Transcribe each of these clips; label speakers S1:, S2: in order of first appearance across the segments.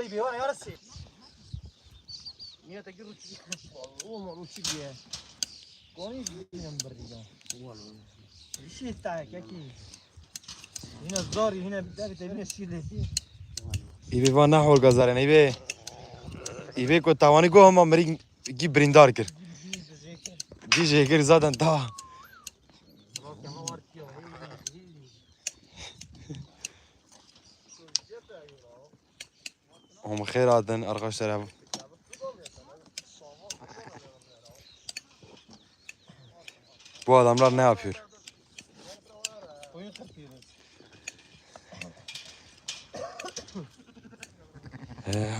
S1: Arabayı bir var ya arası. Yine tekir uçuyor. Olmaz uçuyor. Konuyu bilmiyorum burada. Olmaz. Bir şey daha ya ki. Yine zor yine bir de yine şile.
S2: İbe var nahol gazaran İbe. İbe ko tavani ko hum Amerik ki brindar kir. Diyecekler zaten daha. Ama hayır adın arkadaşlar. Bu adamlar ne yapıyor? ee,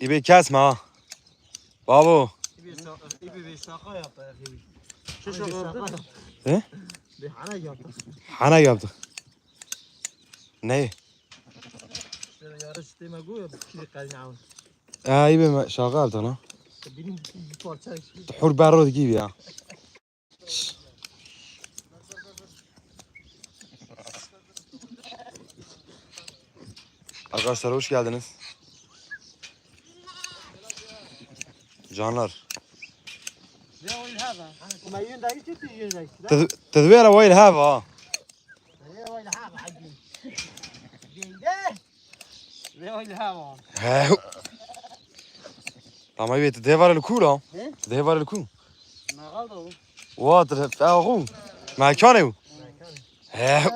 S2: İbe kesme ha. Babu.
S1: İbi bir şaka yaptı ya. Şu şaka yaptı.
S2: He?
S1: Bir hana yaptı.
S2: Hana yaptık. Ne?
S1: Yarış deme goya bir kişi kalın avun.
S2: Aa İbi şaka yaptık lan.
S1: Benim bir parça
S2: gibi ya. Arkadaşlar hoş geldiniz. جانر تدويره ويل هذا ها ها ها ها
S1: ها
S2: ها ها
S1: ها ها ها
S2: ها ها ها ها
S1: ها ها
S2: ها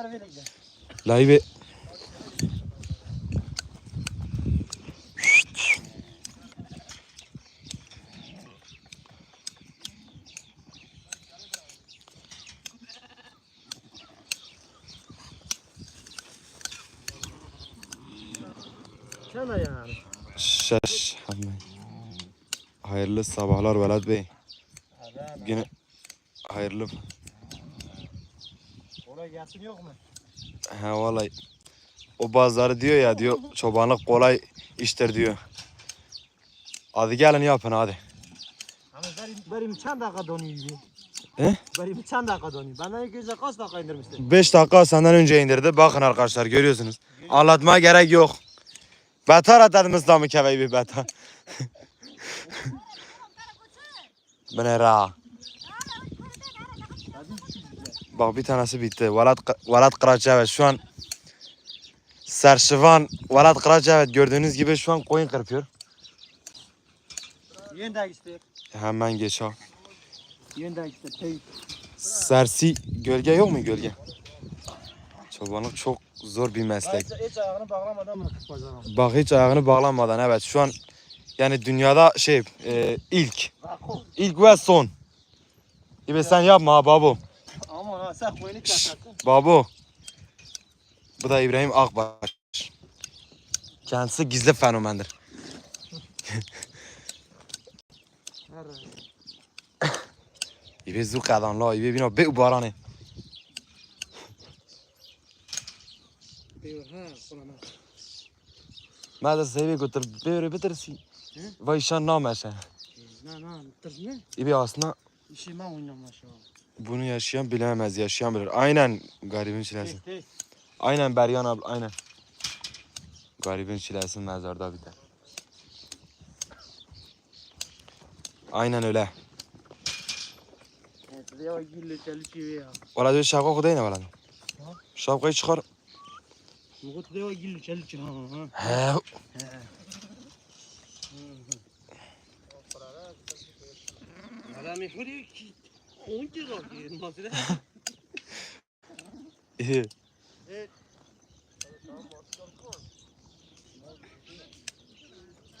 S2: ها
S1: Sana yani.
S2: şaş Hayırlı sabahlar Velat Bey. Yine hayırlı.
S1: Oraya gelsin yok mu?
S2: Ha vallahi. O bazıları diyor ya diyor çobanlık kolay iştir diyor. Hadi gelin yapın hadi.
S1: Ama benim, benim çand dakika donuyor.
S2: He?
S1: Benim çand dakika donuyor. Benden ilk önce kaç dakika indirmiştin?
S2: 5 dakika senden önce indirdi. Bakın arkadaşlar görüyorsunuz. Anlatmaya gerek yok. Beter atadım İslam'ı keveyi bir beter. Ra? Bak bir tanesi bitti. Valat, Valat Kıraç evet şu an Serşivan Valat Kıraç evet gördüğünüz gibi şu an koyun kırpıyor.
S1: De işte.
S2: Hemen geç al.
S1: İşte. Tey.
S2: Sersi gölge yok mu gölge? Çobanlık çok zor bir meslek.
S1: Hiç, hiç ayağını bağlamadan mı bacağına?
S2: Bak hiç ayağını bağlamadan evet şu an yani dünyada şey e, ilk ilk ve son. İbe sen yapma ha babu.
S1: Aman ha sen koyunu kesersin.
S2: Babu. Bu da İbrahim Akbaş. Kendisi gizli fenomendir. İbe zuk adan la İbe bina be baranı.
S1: Ha, kulağına.
S2: Mada sevi götür böyle bitirsi. Vay şan nameşe.
S1: Ne ne, tırz ne?
S2: İbe aslında
S1: İşime oynamış o.
S2: bunu yaşayan bilemez, yaşayan bilir. Aynen garibin çilesi.
S1: Tey, tey.
S2: Aynen Beryan abla, aynen. Garibin çilesi mezarda biter. Aynen öyle.
S1: Evet, ya gülle çalışıyor ya.
S2: Valla diyor şapka kudayı ne valla? Şapkayı çıkar.
S1: Çalışıyor. Ha
S2: He.
S1: ha. Adam yapıyor ki. Onca rakı masada.
S2: İyi.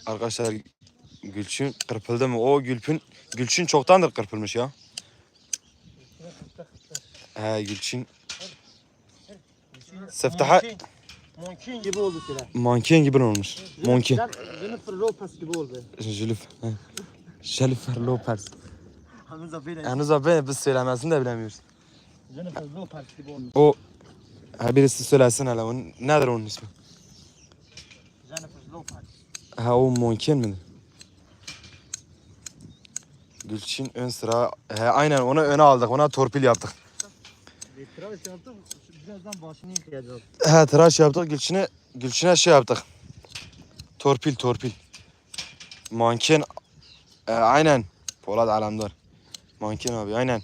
S2: Arkadaşlar Gülçin kırpıldı mı? O Gülpün Gülçin çoktandır kırpılmış ya. He Gülçin Seftaha
S1: Monkin gibi oldu sıra.
S2: manken gibi olmuş. Monken.
S1: Jennifer Lopez gibi oldu.
S2: Jülif. he. Jennifer Lopez.
S1: Hamza böyle.
S2: Henüz abi biz söylemesini de bilemiyoruz.
S1: Jennifer Lopez gibi oldu.
S2: O ha birisi söylesin hele. O nedir onun ismi?
S1: Jennifer Lopez.
S2: Ha o manken mi? Gülçin ön sıra. He, aynen onu öne aldık. Ona torpil yaptık.
S1: Bir tıraş yaptım. Birazdan başını yıkayacağız.
S2: He tıraş yaptık. Gülçin'e Gülçin'e şey yaptık. Torpil torpil. Manken. E, aynen. Polat Alemdar. Manken abi aynen.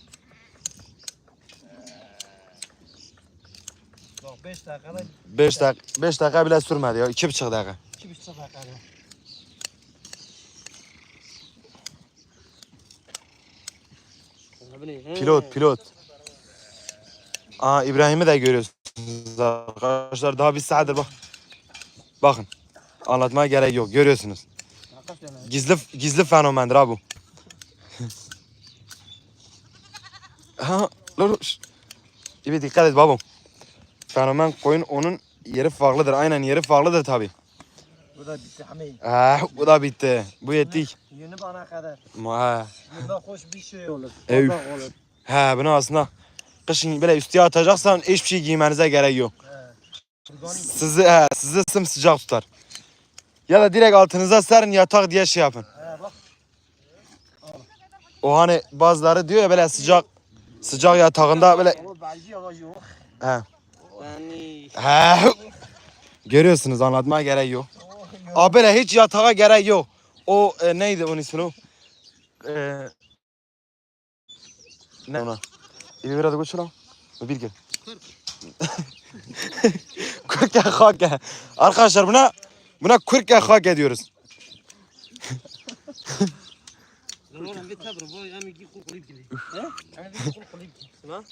S1: Bak 5 dakikada
S2: 5 dakika 5 dakika bile sürmedi ya. 2,5 dakika.
S1: 2,5 dakikada.
S2: Pilot pilot. Aa İbrahim'i de görüyorsunuz arkadaşlar. Daha bir saattir bak. Bakın. Anlatmaya gerek yok. Görüyorsunuz. Gizli gizli fenomendir abi bu. ha, dur. şş. İbi dikkat et babam. Fenomen koyun onun yeri farklıdır. Aynen yeri farklıdır tabi.
S1: Bu da bitti Hamid.
S2: Ah, bu da bitti. Bu yettik.
S1: Yeni bana kadar.
S2: Ha.
S1: Bunda hoş bir şey olur.
S2: Ev. He bunu aslında kışın böyle üstüye atacaksan hiçbir şey giymenize gerek yok. Sizi he, sizi sımsıcak tutar. Ya da direkt altınıza serin yatak diye şey yapın. O hani bazıları diyor ya böyle sıcak sıcak yatağında böyle he. He. Görüyorsunuz anlatmaya gerek yok. Abi böyle hiç yatağa gerek yok. O e, neydi onun ismi o? E, ne ona? İbi biraz koç lan. Bir gel. Kırk ya hak ya. Arkadaşlar buna buna kırk ya hak ediyoruz.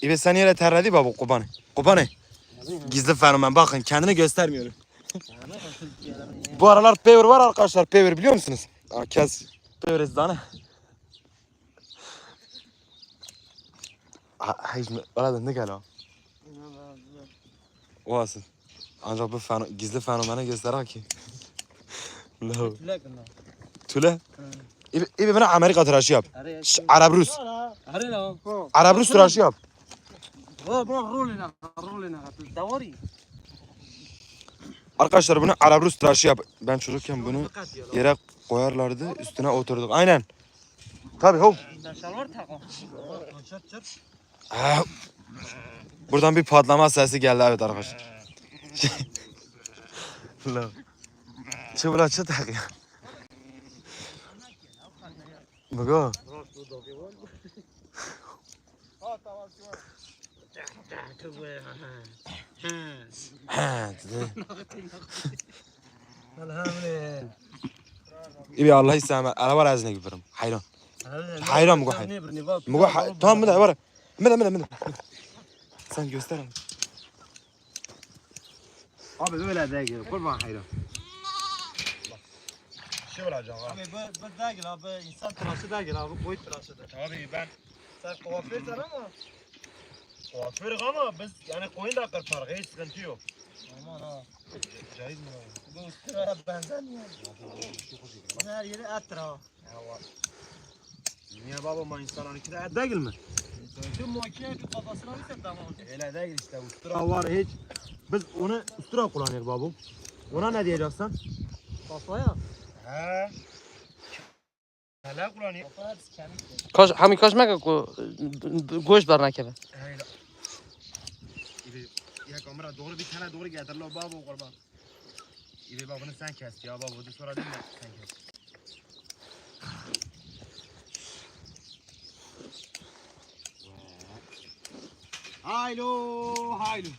S2: İbi sen yere terledi baba kubani. Kubani. Gizli fenomen bakın kendini göstermiyor. Bu aralar Power var arkadaşlar. Power biliyor musunuz? Kes. Power izdane. Ne gel o? O asıl. Ancak bu feno, gizli fenomeni gösterir ki. No. Tüle. İbi, bana Amerika tıraşı yap. Şş, Arap Rus. Arap Rus tıraşı yap. Arkadaşlar bunu Arap Rus tıraşı yap. Ben çocukken bunu yere koyarlardı. Üstüne oturduk. Aynen. Tabii hop. Buradan bir patlama sesi geldi evet arkadaşlar. Ulan. Çıvıla çıt tak ya. Dedi. İbi Allah istemez. Araba razine gibirim. Hayran. Hayran mı bu hayran? Mugo ha- tamam mı da var. ملا ملا ملا سان جوستر آه
S1: بدولا داقي كل ما حيره
S2: شو ولا
S1: جاوا آه. أبي بداقي لا بي إنسان تراش داقي لا بوي
S2: تراش داقي
S1: أبي بان. تاع
S2: كوافير ترى ما كوافير غما بس يعني قوين داقر فرغ
S1: إيش غنتيو
S2: آه. ما
S1: أنا جايز ما. بوستر آه، بنزان يعني أنا
S2: يري اترا يا الله يا بابا ما إنسان أنا كده داقي
S1: Şu makineye şu kafasına ise tamam.
S2: Öyle değil işte ustura var hiç. Biz onu ustura kullanıyoruz babu. Ona ne diyeceksin?
S1: Kafaya.
S2: He. Hele kullanıyor.
S1: Kafa. Kaç,
S3: hami kaç mega ko, goş barna kebe.
S2: Öyle. Ya kamera doğru bir tane doğru getir la babu kurban. İbi babını sen kes ya babu. Sonra değil mi sen kes.
S1: Haylo, haylo.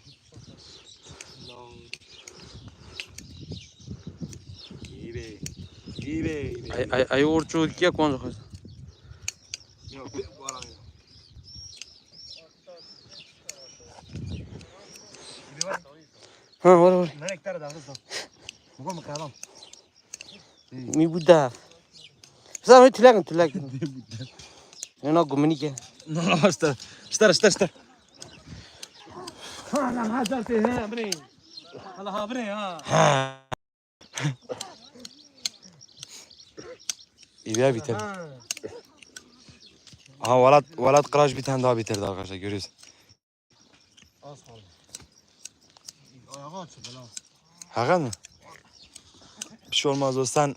S2: Ay, ay, ay určil kje konzo hozi?
S3: Ha, ora, ora.
S2: Ne nektar da hızlı. Mugo mu kalam?
S3: Mi buda. Sen öyle tülak mı tülak? Ne buda?
S2: Ne gumini ke? Ne ne star star star star. اشتر.
S1: Lan hazır sen bre. Allah ha bre ha.
S2: İbiye bitirdi.
S1: Ha.
S2: Aha Valat Valat Kıraç bir tane daha bitirdi arkadaşlar görüyorsun.
S1: Az kaldı. Ayağı açıldı lan.
S2: Hakan mı? Bir şey olmaz o sen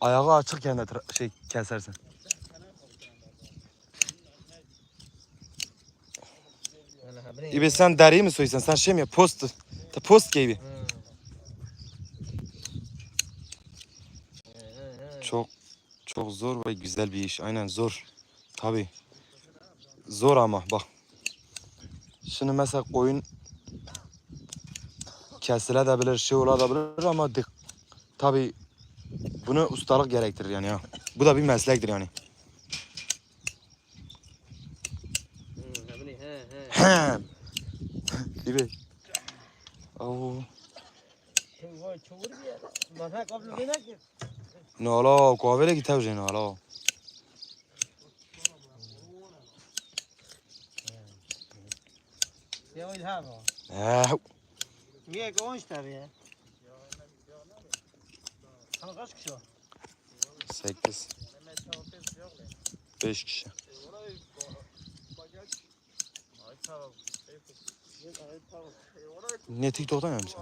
S2: ayağı açıkken de tra- şey kesersin. İbe sen deriyi mi soysan? Sen şey mi ya? Post. Ta post gibi. Çok çok zor ve güzel bir iş. Aynen zor. Tabi. Zor ama bak. Şimdi mesela koyun kesilebilir, şey olabilir ama dik, tabi bunu ustalık gerektirir yani ya. Bu da bir meslektir yani. Gibi. Oo.
S3: Vay çavur bir yer. Lan ha kablo gene ki.
S2: Kahvele gitar jene nala.
S3: Ya öyle ha bu.
S2: Eh,
S3: Niye koğuş tabii ya. Sana kaç kişi var?
S2: 8 5 kişi. Niye TikTok'tan yapmışsın?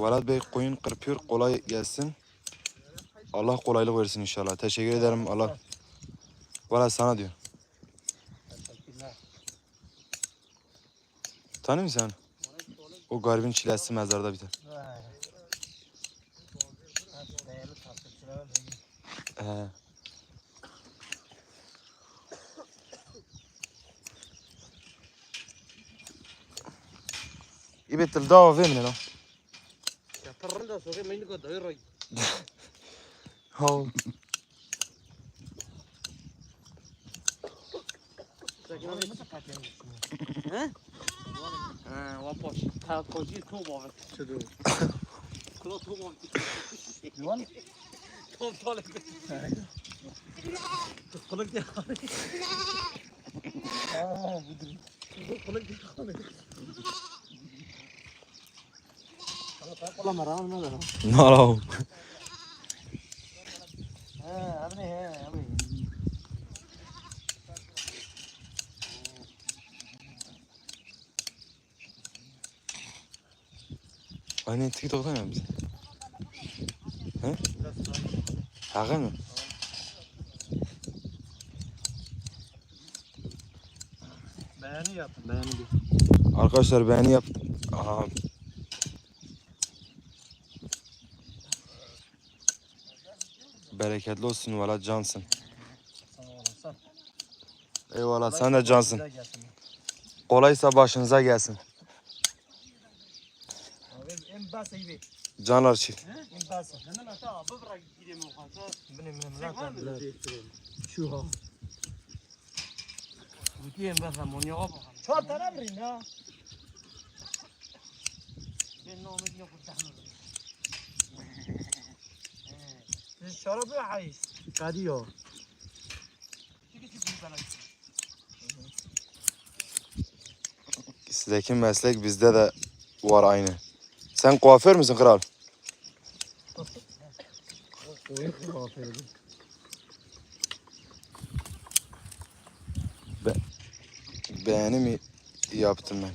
S2: Velat Bey koyun kırpıyor kolay gelsin. Allah kolaylık versin inşallah. Teşekkür ederim Allah. Velat sana diyor. Tanıyor musun sen? O garibin çilesi mezarda biter.
S3: Vay. Hadi değerli takipçiler.
S2: He. İbetil dava vermin lan.
S1: Yaparım da हो واپاش تاکوجی تو
S2: باید
S1: چه دو کلا تو باید یوان
S3: تو
S1: تاله قلق دی
S3: خانه
S1: آه بودم
S3: قلق دی خانه لا مرام لا لا kola maran mı abi he?
S2: Hakan mı?
S3: Beğeni yaptım. Beğeni bir.
S2: Arkadaşlar beğeni yap. Aha. Bereketli olsun valla cansın. Eyvallah sen de cansın. Kolaysa başınıza gelsin.
S3: Abi en basa iyi.
S2: Canlar çift.
S3: En basa.
S1: Hemen ata abi bırak gideyim o kadar.
S3: Benim benim
S1: Sen var mı?
S3: lan. Şu ha.
S1: Gideyim ben Ramon'a bakalım.
S3: Çor tane mi ya?
S1: Ben ne onu yok
S3: şarabı hayız. Kadiyo.
S2: Sizdeki meslek bizde de var aynı. Sen kuaför müsün kral?
S3: Kuaförü.
S2: Beğeni mi yaptım ben?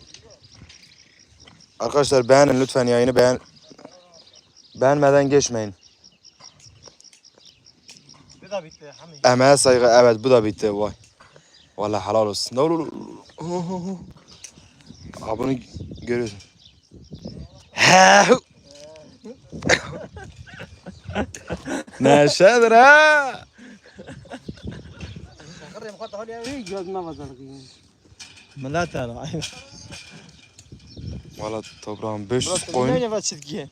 S2: Arkadaşlar beğenin lütfen yayını beğen beğenmeden geçmeyin.
S3: Bir de bitti. Hami.
S2: Emeğe saygı evet bu da bitti vay. Vallahi helal olsun. Ne olur. Aa, bunu görüyorsun. Neşedir ha.
S3: Şakırım kata hali ya.
S1: İyi gözüme bazar ki.
S3: Melata la.
S2: Valla toprağım 500
S3: Burası
S2: koyun.
S3: ne var çizgi?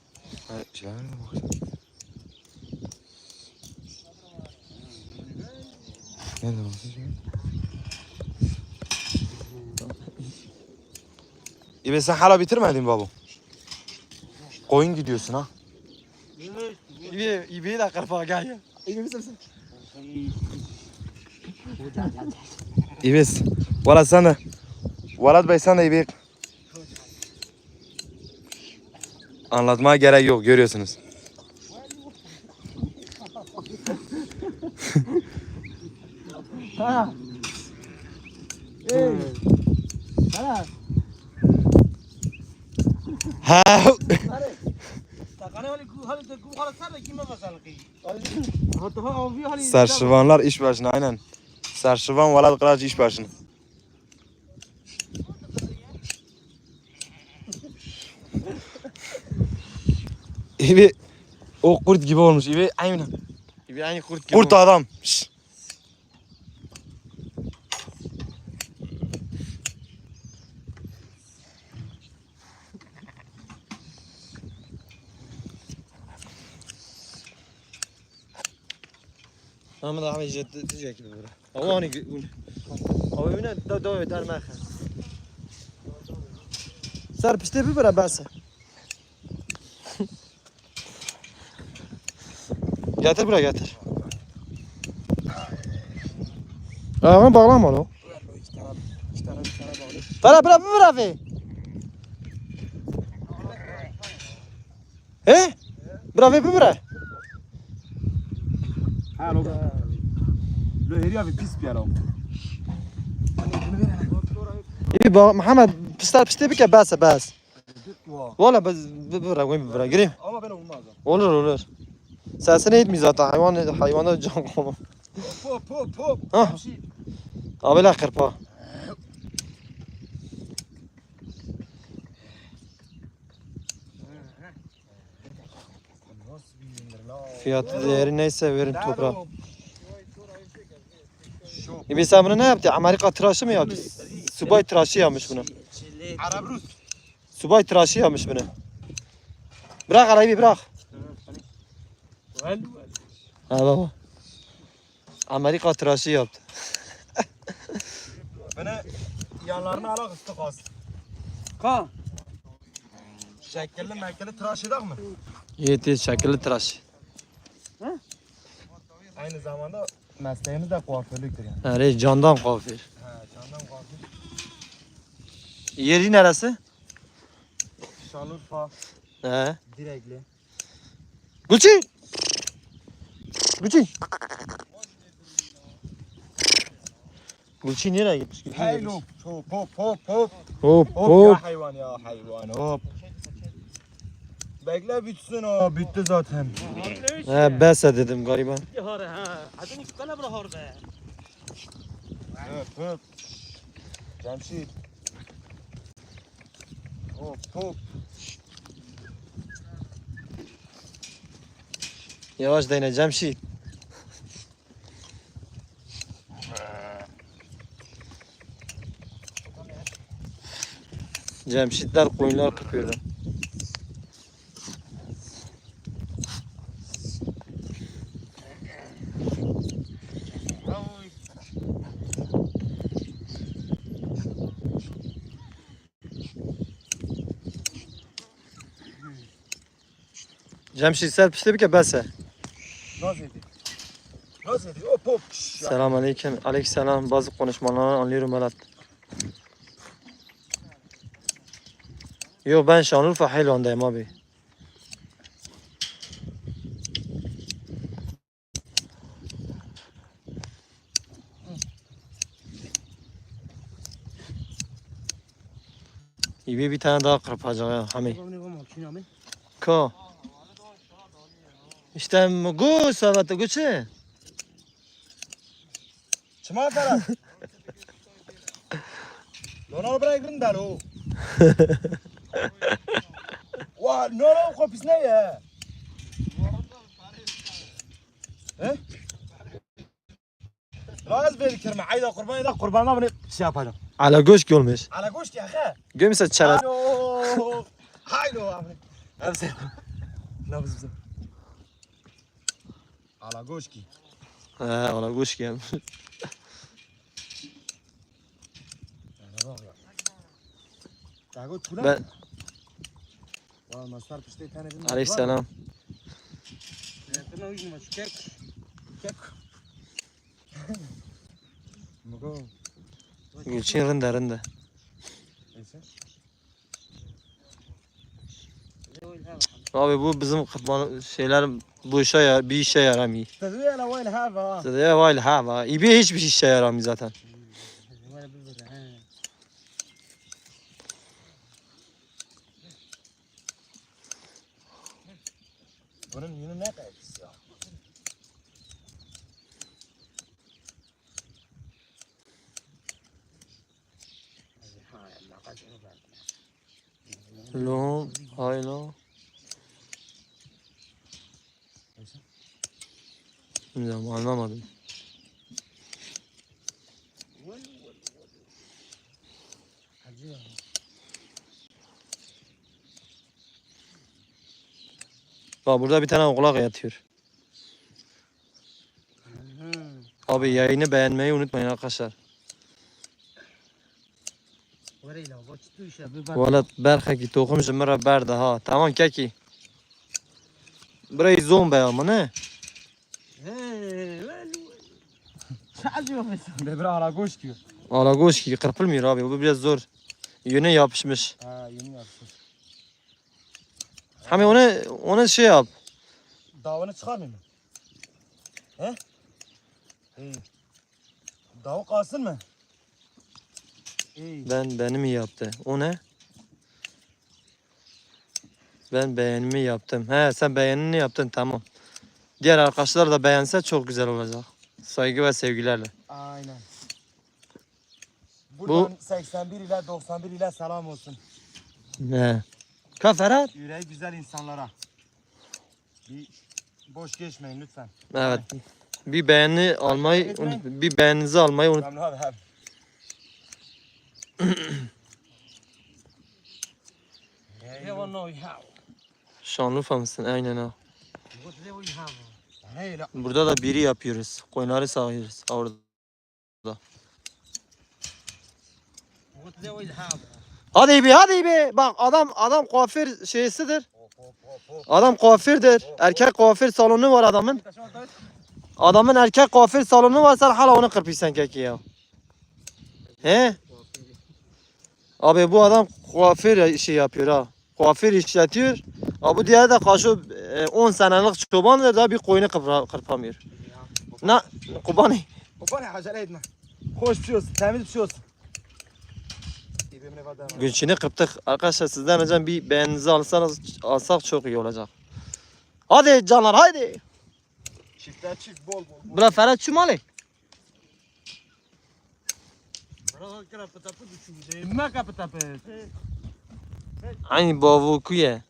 S2: Ha, şeyler mi bak? Ne diyorsun? İbe sen hala bitirmedin babu. Koyun gidiyorsun ha.
S3: İbi, İbi de kırpa gel ya. İbi misin sen?
S2: İbis. Valla sen de. Valat Bey sen de İbi. Anlatmaya gerek yok görüyorsunuz. Hmm.
S3: Ha. Ey. Sana.
S2: Ha. Serşivanlar iş başına aynen. Serşivan Valad Kıraç iş başına. İbi o kurt gibi olmuş. İbi aynen.
S3: İbi aynı kurt gibi.
S2: Kurt adam. Şşş.
S3: Daha bir jet diyecek gibi bura. Ama hani Ama yine da da öder mi? Sar piste bir bura basa.
S2: Getir buraya getir.
S3: Ayağını bağlama lan. Bırak bırak bırak be. He? Bırak be bırak.
S2: Ha lo. Lo heriya bir pis bir adam.
S3: İyi bak Muhammed piste piste bir ke basa bas. Valla biz bırak koyayım bırak gireyim.
S2: Ama ben olmaz.
S3: Olur olur. Sesini etmiyor zaten hayvan hayvana can konu.
S2: Pop pop pop.
S3: Ha. Abi la kırpa. Fiyatı değeri neyse verin toprağa. İbi sen bunu ne yaptı? Amerika tıraşı mı yaptı? Subay tıraşı yapmış bunu.
S2: Arap Rus.
S3: Subay tıraşı yapmış bunu. Bırak arabayı bırak. Ha baba. Amerika tıraşı yaptı.
S2: Bana yanlarına alak ıslık az.
S1: Ka.
S2: Şekilli mekilli tıraş edek mi?
S3: Yeti şekilli tıraş.
S2: Aynı zamanda mesleğimiz de kuaförlüktür yani.
S3: Yani candan kafir.
S2: He candan kuaför.
S3: Yeri neresi?
S2: Şanlıurfa.
S3: He.
S2: Direkli.
S3: Gülçin. Gülçin. Gülçin nereye gitmiş? Gülçin
S2: Hey
S3: gitmiş.
S2: lo. Hop hop hop hop.
S3: Hop
S2: Hop
S3: hop.
S2: ya hayvan ya hayvan hop. Bekle bitsin o bitti zaten.
S3: He bese dedim gariban.
S2: Hop hop. Cemşit. Hop hop.
S3: Yavaş değine Cemşit. Cemşitler koyunlar kırpıyorlar. Pişti bir ke bese.
S2: Nasıl yedi? Hop hop.
S3: Selam aleyküm. Aleyküm Bazı konuşmalarını anlıyorum Berat. Yo ben Şanlıurfa Helvan'dayım abi. İyi bir tane daha kırpacak ya Hami. Ko. İşte gu savatı guçe.
S2: Çıma taraf. Lona bırakın da lo. Wa no no kopis ne ya? Laz ver kirme ayda kurban da kurbanla bunu şey yapacağım.
S3: Ala göç görmüş.
S2: Ala goşt ya ha.
S3: Gömse çara.
S2: Haylo. Haylo abi. Hepsi. Ne yapıyorsun? Ala goşki.
S3: He ala göç gelmiş.
S2: Tago tula.
S3: Ben. Aleyhisselam. Gülçin rında rında.
S2: Neyse.
S3: Abi bu bizim kırpma şeyler bu işe ya bir işe yaramıyor.
S2: Wayl hava.
S3: Zaten ya vay hava. İbi hiçbir işe yaramıyor zaten.
S2: Bunun yünü ne kadar ya?
S3: Lo, hay lo. Bilmiyorum anlamadım. Bak burada bir tane kulak yatıyor. Abi yayını beğenmeyi unutmayın arkadaşlar. Valla berxe ki tohum jimira berde ha. Tamam keki. Burayı zombe ama ne?
S1: Hey, vel. Acıyor mesela.
S2: Bebra hala goş diyor.
S3: Alagoş ki kırpılmıyor abi. Bu biraz zor. Yöne yapışmış.
S2: Ha yeni yapsın.
S3: Hani onu onu şey yap.
S2: Davanı çıkarmayayım mı? He? İyi. Davu kalsın mı? İyi.
S3: Ben benim yaptı. O ne? Ben beğenimi yaptım. He sen beğenini yaptın tamam. Diğer arkadaşlar da beğense çok güzel olacak. Saygı ve sevgilerle.
S2: Aynen. Buradan 81 ile 91 ile selam olsun.
S3: Ne? Kaferat?
S2: Yüreği güzel insanlara. Bir boş geçmeyin lütfen.
S3: Evet. Bir beğeni almayı unut, bir beğeninizi almayı unut.
S2: Memnun abi
S1: have?
S3: Şanlıurfa mısın? Aynen.
S1: What have?
S2: Hey la.
S3: Burada da biri yapıyoruz. Koyunları sağıyoruz. Orada. Hadi bir hadi bir. Bak adam adam kuaför şeysidir. Adam kuafördür. Erkek kuaför salonu var adamın. Adamın erkek kuaför salonu var sen hala onu kırpıyorsun keki ya. He? Abi bu adam kuaför şey yapıyor ha. Kuaför işletiyor. Ha bu diğer de kaşı 10 e, senelik çobandır da bir koyunu kırpa, kırpamıyor. Na kubani.
S2: Kubani acele etme. Hoş pişiyorsun, temiz pişiyorsun.
S3: Günçini kırptık. Arkadaşlar sizden önce bir beğeninizi alsanız, alsak çok iyi olacak. Hadi canlar haydi.
S2: Çiftler çift bol bol.
S3: Bura Ferhat Çumali. Aynı hani
S1: bavuku ye.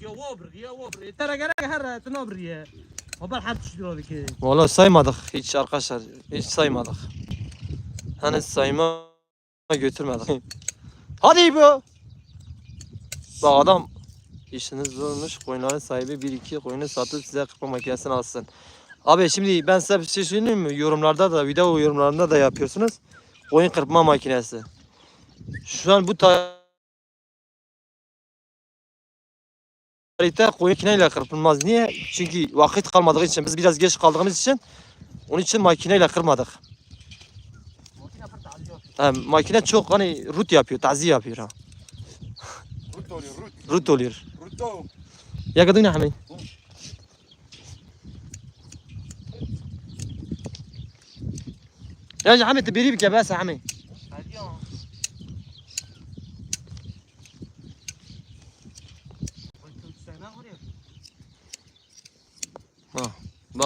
S1: ya ya obr. Yeter gerek her tinobr ya. Haber her düşüyordu ki.
S3: Valla saymadık hiç arkadaşlar. Hiç saymadık. Hani sayma götürmedik. Hadi bu. Bak adam işiniz zormuş. Koyunların sahibi bir iki koyunu satıp size kırpma makinesini alsın. Abi şimdi ben size bir şey söyleyeyim mi? Yorumlarda da video yorumlarında da yapıyorsunuz. Koyun kırpma makinesi. Şu an bu tarz tarihte koyun makineyle kırpılmaz. Niye? Çünkü vakit kalmadığı için biz biraz geç kaldığımız için onun için makineyle kırmadık. Ha, makine çok hani rut yapıyor, tazi yapıyor ha.
S2: Rut oluyor, rut.
S3: Rut oluyor.
S2: Rutto.
S3: Ya kadın Ahmet. يا عمي تبيري بك بس يا عمي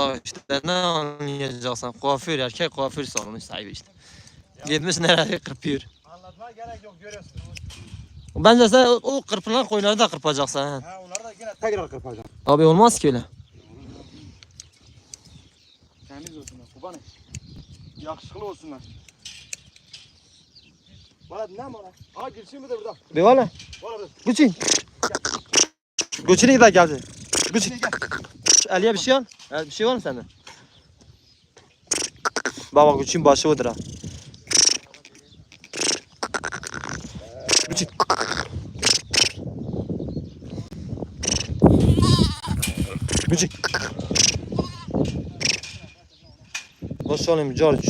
S3: Bak işte ne anlayacaksın? Kuaför, erkek kuaför salonu sahibi işte. Gitmiş nereye kırpıyor.
S2: Anlatmaya gerek yok görüyorsun.
S3: Bence sen o, o kırpılan koyunları da kırpacaksın. Ha.
S2: Ha onları da yine tekrar kırpacağım.
S3: Abi olmaz ki öyle.
S2: Temiz olsunlar. Kubane. Yakışıklı olsunlar. Bana ne bana? Aa girişim mi de burada?
S3: Bir valla.
S2: Bana burada.
S3: Gucci. Gucci'nin de geldi.
S2: Gel gel.
S3: Aliye bir şey al. El, bir şey var mı sende? Baba Gucci'nin başı odur ha. Gucci. Gucci. Hoş olayım George.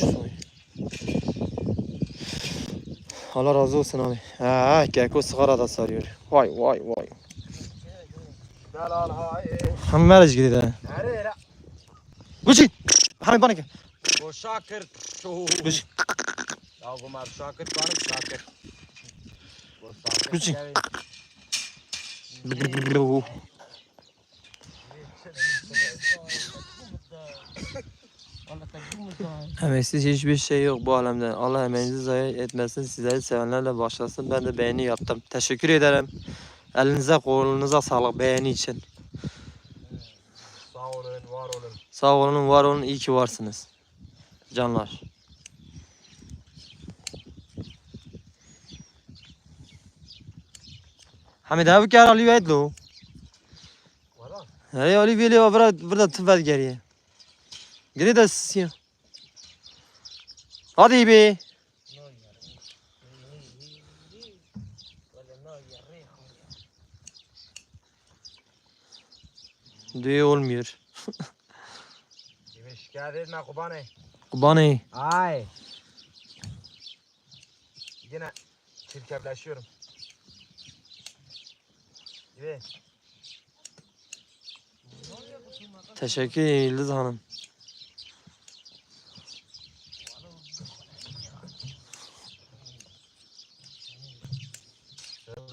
S3: Allah razı olsun abi. Ha, keko sigara da sarıyor. Vay vay vay. 한마리지게
S2: 되다.
S3: 그렇지. 하면
S2: 빠르게.
S3: 오
S2: 샤크르. 그렇지. 나오고
S1: 말 샤크르 빠르 샤크르. 그렇지.
S3: Emeksiz hiçbir şey yok bu alemden. Allah emeğinizi zayi etmesin. Sizleri sevenlerle başlasın. Ben de beğeni yaptım. Teşekkür ederim. Elinize kolunuza sağlık beğeni için.
S2: Var olun.
S3: Sağ olun, var olun, iyi ki varsınız. Canlar. Hamid abi kar Ali Veyd lo.
S2: Var ha?
S3: Hey Ali Veyd lo burada tıvet geriye. Gidi de siya. Hadi be. Düğü olmuyor.
S2: Gibi şikayet etme kubane.
S3: Kubani.
S2: Ay. Yine çirkefleşiyorum. Gibi.
S3: Teşekkür ederim Yıldız Hanım.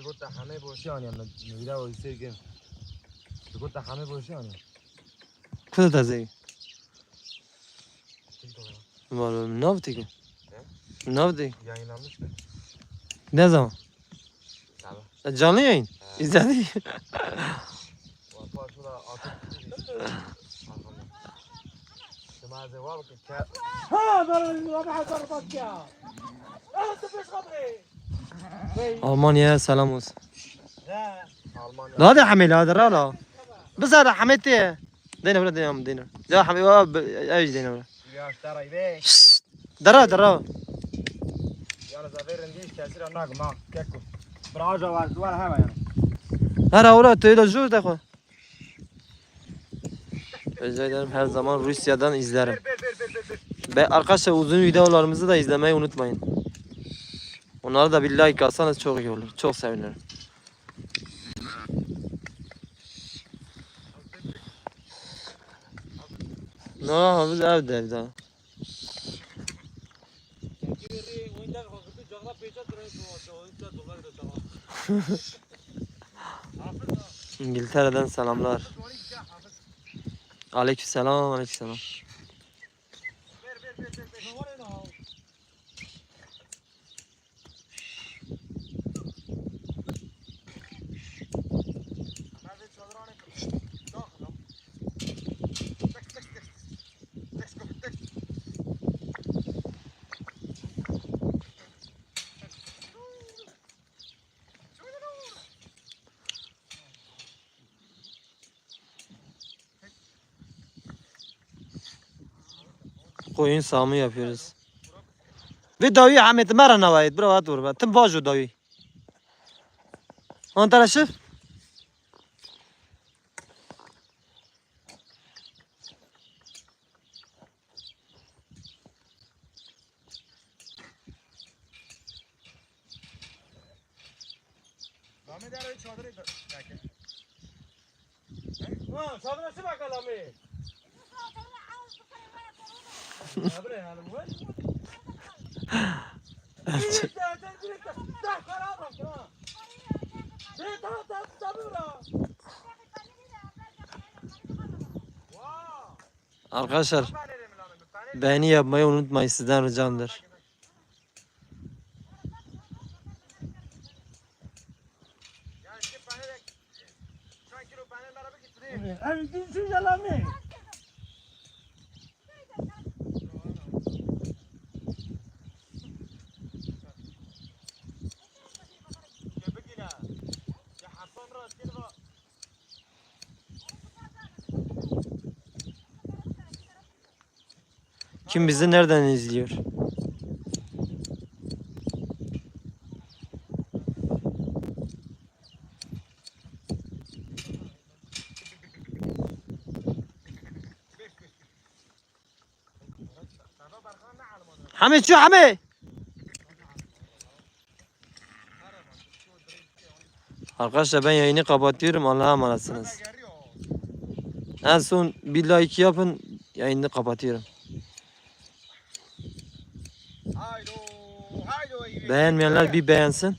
S2: گفت همه باشی آنیم نویده و ایسی که گفت همه باشی آنیم كذا ذا
S1: زي مال نوفتي نوفتي يعني نامش نزام جانيين
S3: إذا ألمانيا سلاموس
S1: لا
S3: هذا حميد هذا لا بس هذا حميد Dene. Ya Hamid ya ay dene vla.
S2: Ya ştara ibe.
S3: Dara dara.
S2: Yalnız verin diye kesir annak ma. Kekko. Braja var duvar hava yani.
S3: Her avra tüyle jur de ko. Rica ederim her zaman Rusya'dan izlerim. Ve arkadaşlar uzun videolarımızı da izlemeyi unutmayın. Onları da bir like atsanız çok iyi olur. Çok sevinirim. Ne yapıyoruz evde daha. İngiltere'den selamlar. Aleykümselam, aleykümselam. oyun samı yapıyoruz. Ve davi Ahmet mera navayet bravo dur ben tüm bajo davi. On tarafı.
S2: Ahmet abi çadırı da.
S1: Ulan çadırası bakalım.
S3: Arkadaşlar beğeni yapmayı unutmayın sizden ricamdır.
S2: Yani
S3: Kim bizi nereden izliyor? Hamid şu Hamid. Arkadaşlar ben yayını kapatıyorum. Allah'a emanetsiniz. En son bir like yapın. Yayını kapatıyorum. Beğenmeyenler bir beğensin.